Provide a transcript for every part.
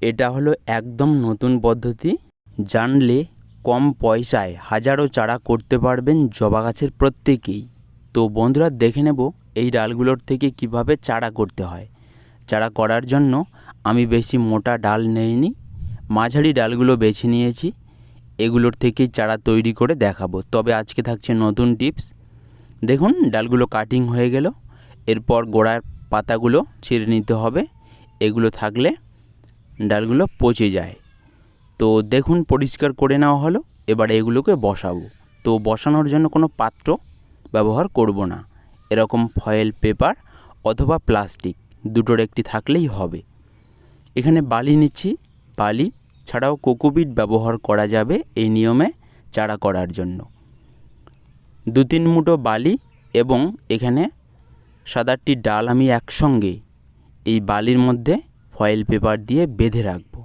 এটা হলো একদম নতুন পদ্ধতি। জানলে কম পয়সায় হাজারো চারা করতে পারবেন জবা গাছের প্রত্যেকেই। তো বন্ধুরা দেখে নেব এই ডালগুলোর থেকে কীভাবে চারা করতে হয়। চারা করার জন্য আমি বেশি মোটা ডাল নেইনি, মাঝারি ডালগুলো বেছে নিয়েছি। এগুলোর থেকেই চারা তৈরি করে দেখাবো। তবে আজকে থাকছে নতুন টিপস। দেখুন, ডালগুলো কাটিং হয়ে গেল। এরপর গোড়ার পাতাগুলো ছিঁড়ে নিতে হবে। এগুলো থাকলে ডালগুলো পচে যায়। তো দেখুন, পরিষ্কার করে নেওয়া হলো। এবার এগুলোকে বসাবো। তো বসানোর জন্য কোনো পাত্র ব্যবহার করব না। এরকম ফয়েল পেপার অথবা প্লাস্টিক দুটোর একটি থাকলেই হবে। এখানে বালি নিচ্ছি। বালি ছাড়াও কোকোপিট ব্যবহার করা যাবে এই নিয়মে চারা করার জন্য। দু তিন মুঠো বালি এবং এখানে সাত আটটি ডাল আমি একসঙ্গে এই বালির মধ্যে ফয়েল পেপার দিয়ে বেঁধে রাখব।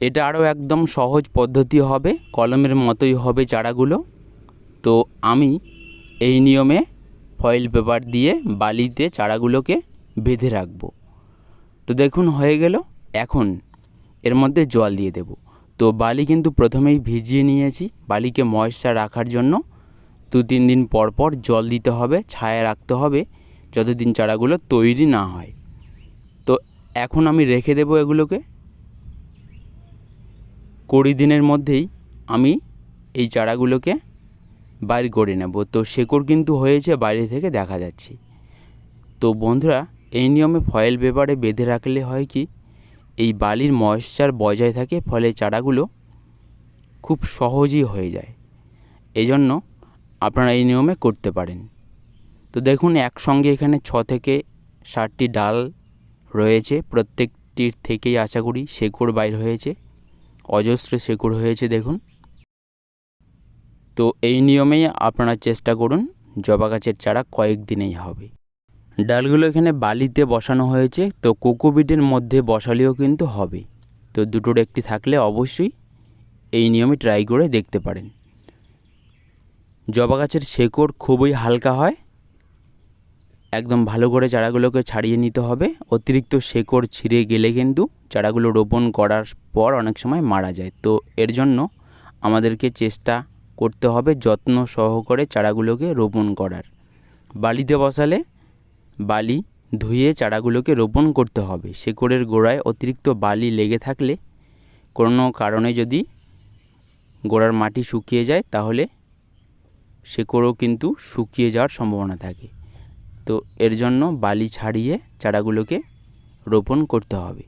এটা আরও একদম সহজ পদ্ধতি হবে, কলমের মতোই হবে চারাগুলো। তো আমি এই নিয়মে ফয়েল পেপার দিয়ে বালিতে চারাগুলোকে বেঁধে রাখব। তো দেখুন, হয়ে গেল। এখন এর মধ্যে জল দিয়ে দেব। তো বালি কিন্তু প্রথমেই ভিজিয়ে নিয়েছি, বালিকে ময়েশ্চার রাখার জন্য। দু তিন দিন পর পর জল দিতে হবে, ছায়া রাখতে হবে, যতদিন চারাগুলো তৈরি না হয়। এখন আমি রেখে দেবো এগুলোকে। কুড়ি দিনের মধ্যেই আমি এই চারাগুলোকে বাইর করে নেব। তো শেকড় কিন্তু হয়েছে, বাইরে থেকে দেখা যাচ্ছে। তো বন্ধুরা, এই নিয়মে ফয়েল পেপারে বেঁধে রাখলে হয় কি, এই বালির ময়েশ্চার বজায় থাকে, ফলে চারাগুলো খুব সহজই হয়ে যায়। এজন্য আপনারা এই নিয়মে করতে পারেন। তো দেখুন, একসঙ্গে এখানে ছ থেকে ষাটটি ডাল রয়েছে। প্রত্যেকটির থেকেই আশা করি শেকড় বাইর হয়েছে। অজস্র শেকড় হয়েছে, দেখুন। তো এই নিয়মেই আপনারা চেষ্টা করুন, জবা গাছের চারা কয়েক দিনেই হবে। ডালগুলো এখানে বালিতে বসানো হয়েছে, তো কোকোবিটের মধ্যে বসালেও কিন্তু হবে। তো দুটোর একটি থাকলে অবশ্যই এই নিয়মে ট্রাই করে দেখতে পারেন। জবা গাছের শেকড় খুবই হালকা হয় একদম ভালো করে চারাগুলোকে ছাড়িয়ে নিতে হবে। অতিরিক্ত শেকড় ছিঁড়ে গেলে কিন্তু চারাগুলো রোপণ করার পর অনেক সময় মারা যায়। তো এর জন্য আমাদেরকে চেষ্টা করতে হবে যত্ন সহকারে চারাগুলোকে রোপণ করার। বালিতে বসালে বালি ধুয়ে চারাগুলোকে রোপণ করতে হবে। শেকড়ের গোড়ায় অতিরিক্ত বালি লেগে থাকলে কোনো কারণে যদি গোড়ার মাটি শুকিয়ে যায় তাহলে শেকড়ও কিন্তু শুকিয়ে যাওয়ার সম্ভাবনা থাকে। তো এর জন্য বালি ছাড়িয়ে চারাগুলোকে রোপণ করতে হবে।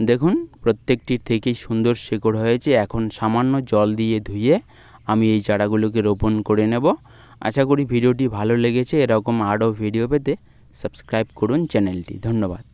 দেখুন, প্রত্যেকটির থেকেই সুন্দর শেকড় হয়েছে। এখন সামান্য জল দিয়ে ধুয়ে আমি এই চারাগুলোকে রোপণ করে নেব। আশা করি ভিডিওটি ভালো লেগেছে। এরকম আরও ভিডিও পেতে সাবস্ক্রাইব করুন চ্যানেলটি। ধন্যবাদ।